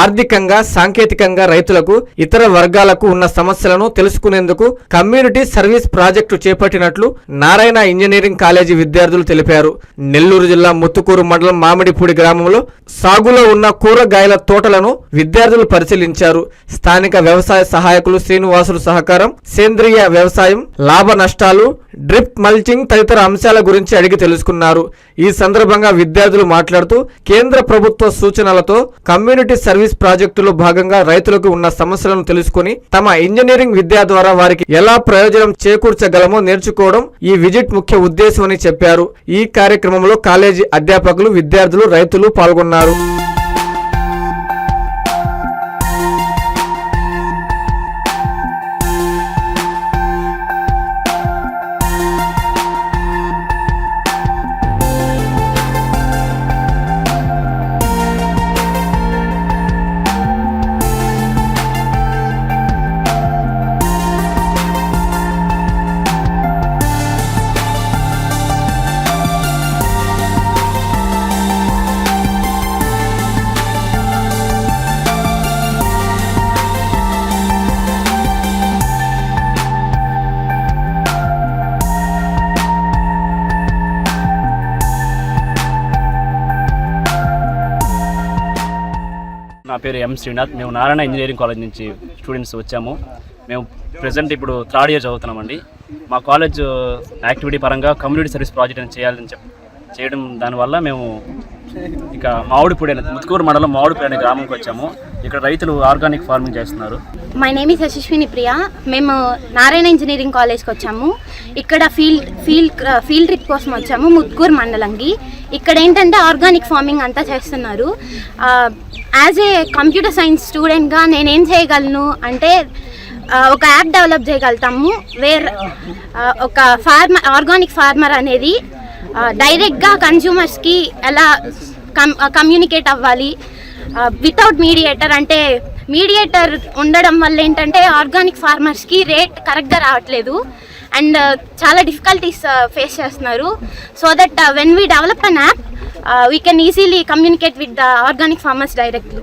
ఆర్థికంగా సాంకేతికంగా రైతులకు ఇతర వర్గాలకు ఉన్న సమస్యలను తెలుసుకునేందుకు కమ్యూనిటీ సర్వీస్ ప్రాజెక్టు చేపట్టినట్లు నారాయణ ఇంజనీరింగ్ కాలేజీ విద్యార్థులు తెలిపారు. నెల్లూరు జిల్లా ముత్తుకూరు మండలం మామిడిపూడి గ్రామంలో సాగులో ఉన్న కూరగాయల తోటలను విద్యార్థులు పరిశీలించారు. స్థానిక వ్యవసాయ సహాయకులు శ్రీనివాసులు సహకారం సేంద్రియ వ్యవసాయం లాభ నష్టాలు డ్రిప్ మల్చింగ్ తదితర అంశాల గురించి అడిగి తెలుసుకున్నారు. ఈ సందర్భంగా విద్యార్థులు మాట్లాడుతూ కేంద్ర ప్రభుత్వ సూచనలతో కమ్యూనిటీ సర్వీస్ ప్రాజెక్టులో భాగంగా రైతులకు ఉన్న సమస్యలను తెలుసుకుని తమ ఇంజనీరింగ్ విద్య ద్వారా వారికి ఎలా ప్రయోజనం చేకూర్చగలమో నేర్చుకోవడం ఈ విజిట్ ముఖ్య ఉద్దేశమని చెప్పారు. ఈ కార్యక్రమంలో కాలేజీ అధ్యాపకులు విద్యార్థులు రైతులు పాల్గొన్నారు. నా పేరు ఎం శ్రీనాథ్. మేము నారాయణ ఇంజనీరింగ్ కాలేజ్ నుంచి స్టూడెంట్స్ వచ్చాము. మేము ప్రజెంట్ ఇప్పుడు థర్డ్ ఇయర్ చదువుతున్నామండి. మా కాలేజ్ యాక్టివిటీ పరంగా కమ్యూనిటీ సర్వీస్ ప్రాజెక్ట్ అని చేయాలని చెప్ చేయడం దానివల్ల మేము ఇక మామిడిపూడి అనే ముత్తుకూరు మండలం మామిడిపూడి అనే గ్రామంకి వచ్చాము. ఇక్కడ రైతులు ఆర్గానిక్ ఫార్మింగ్ చేస్తున్నారు. My name is Yashaswini Priya మేము నారాయణ ఇంజనీరింగ్ కాలేజ్కి వచ్చాము. ఇక్కడ ఫీల్డ్ ఫీల్డ్ ఫీల్డ్ ట్రిప్ కోసం వచ్చాము ముత్కూరు మండలంకి. ఇక్కడ ఏంటంటే ఆర్గానిక్ ఫార్మింగ్ అంతా చేస్తున్నారు. యాజ్ ఏ కంప్యూటర్ సైన్స్ స్టూడెంట్గా నేనేం చేయగలను అంటే ఒక యాప్ డెవలప్ చేయగలుగుతాము వేర్ ఒక ఫార్మర్ ఆర్గానిక్ ఫార్మర్ అనేది డైరెక్ట్గా కన్జ్యూమర్స్కి ఎలా కమ్యూనికేట్ అవ్వాలి. వితౌట్ మీడియేటర్ అంటే మీడియేటర్ ఉండడం వల్ల ఏంటంటే ఆర్గానిక్ ఫార్మర్స్కి రేట్ కరెక్ట్గా రావట్లేదు. అండ్ చాలా డిఫికల్టీస్ ఫేస్ చేస్తున్నారు. So that when we develop an app we can easily communicate with the organic farmers directly